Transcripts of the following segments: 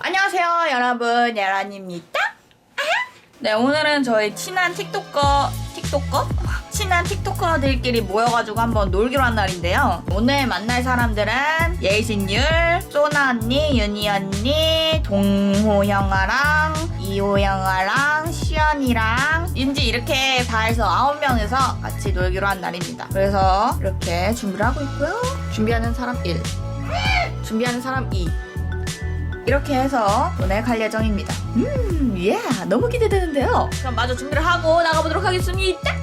안녕하세요 여러분. 야란입니다. 네 오늘은 저희 친한 틱톡커 틱톡커? 친한 틱톡커들끼리 모여가지고 한번 놀기로 한 날인데요. 오늘 만날 사람들은 예신율, 소나 언니, 윤희 언니, 동호 형아랑 이호 형아랑 시연이랑 윤지 이렇게 다 해서 아홉 명이서 같이 놀기로 한 날입니다. 그래서 이렇게 준비를 하고 있고요. 준비하는 사람 1 준비하는 사람 2 이렇게 해서 오늘 갈 예정입니다. 음, 예, 너무 기대되는데요. 그럼 마저 준비를 하고 나가보도록 하겠습니다.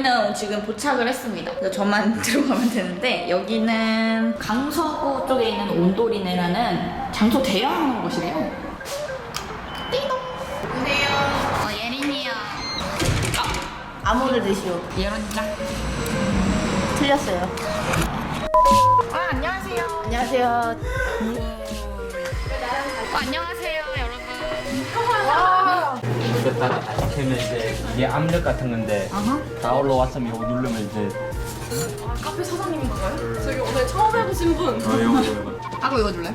저희는 지금 도착을 했습니다. 그래서 저만 들어가면 되는데 여기는 강서구 쪽에 있는 온돌이네라는 장소 대여하는 곳이래요. 띵동. 보세요. 어, 예린이요. 아, 아무를 드시오. 예린이랑 틀렸어요. 아, 안녕하세요. 안녕하세요. 어, 안녕하세요. 이거 딱 되면 이제 이게 압력 같은 건데 아하. 다 올라왔으면 이거 누르면 이제 카페 사장님인가요? 저기 오늘 처음 해보신 분. 어 이거 이거 하고 이거 줄래?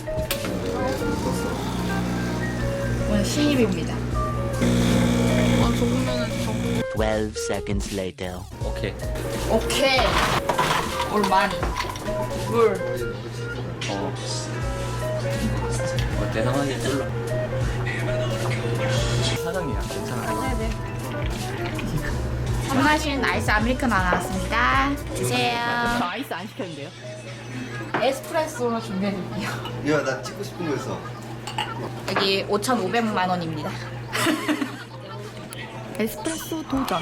오늘 신입입니다. 아, 좋으면은 저. 12 seconds later. 오케이 오케이. 올 많이. 물. 어 어때 상황이 눌러 아이스 아메리카노 나왔습니다. 드세요. 아이스 안 시켰는데요? 에스프레소로 준비해드릴게요. 야, 나 찍고 싶은 거 있어. 여기 5,500만 원입니다. 에스프레소 도전.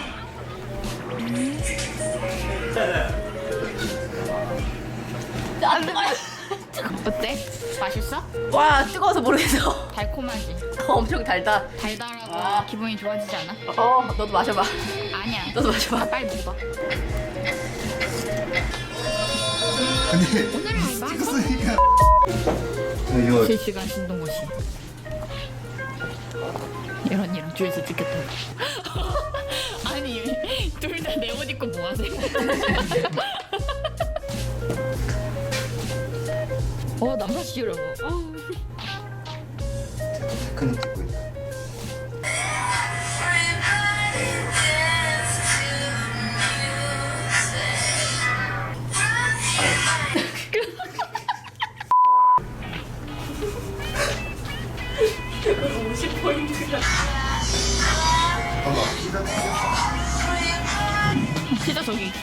어때? 맛있어? 와 뜨거워서 모르겠어. 달콤하지? 엄청 달다. 달달하고 기분이 좋아지지 않아? 어 너도 마셔봐. 아니야. 너도 마셔봐. 아, 빨리 먹어봐. 근데 오늘은 이거 실시간 신동호 씨. 이런 이런 뒤에서 찍겠다. 아니 둘 다 내 옷 입고 뭐 하세요? 어 남사시라고. 어. 근데 1 포인트가. 피자 저기 있어.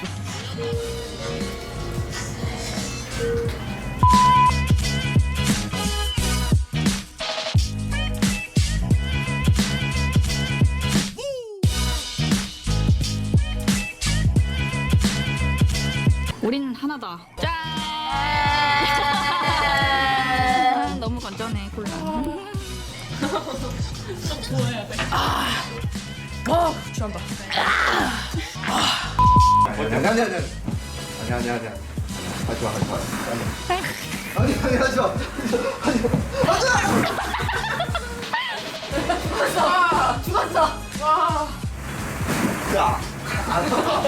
우린 하나다. 짠! 너무 간단해, 콜라. 아, 취한다. 아니, 아니, 아니, 아니. 아니, 아니. 하지 마, 하지 마. 아니, 아니, 하지 마. 죽었어. 야, 방송용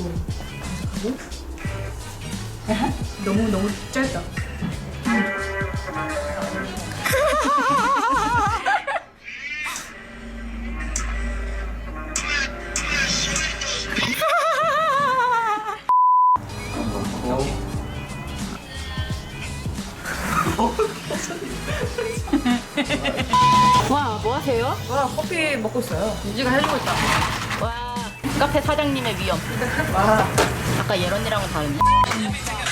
또 검색하고 너무 너무 짧다 와, 뭐 하세요? 와 커피 먹고 있어요 유지가 해주고 있다 와. 카페 사장님의 위험. 와. 아까 예언니랑은 다른데.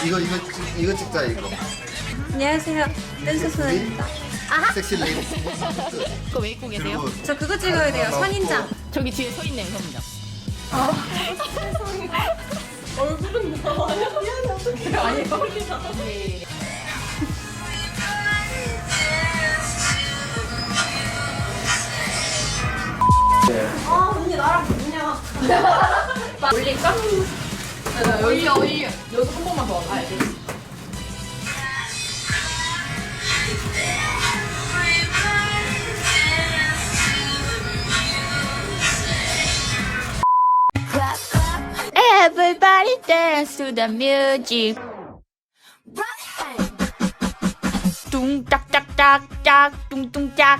이거 이거 찍- 이거 찍자 이거. 안녕하세요. 댄스 소연입니다. 섹시 레이디. 그거 왜 입고 계세요? 그리고 저 그거 찍어야 돼요. 선인장. 저기 뒤에 서 있네요, 선입 니다. 어이 어이 여기서 한 번만 더 와봐. Everybody dance to the music. 뚱짝짝짝짝 뚱뚱짝.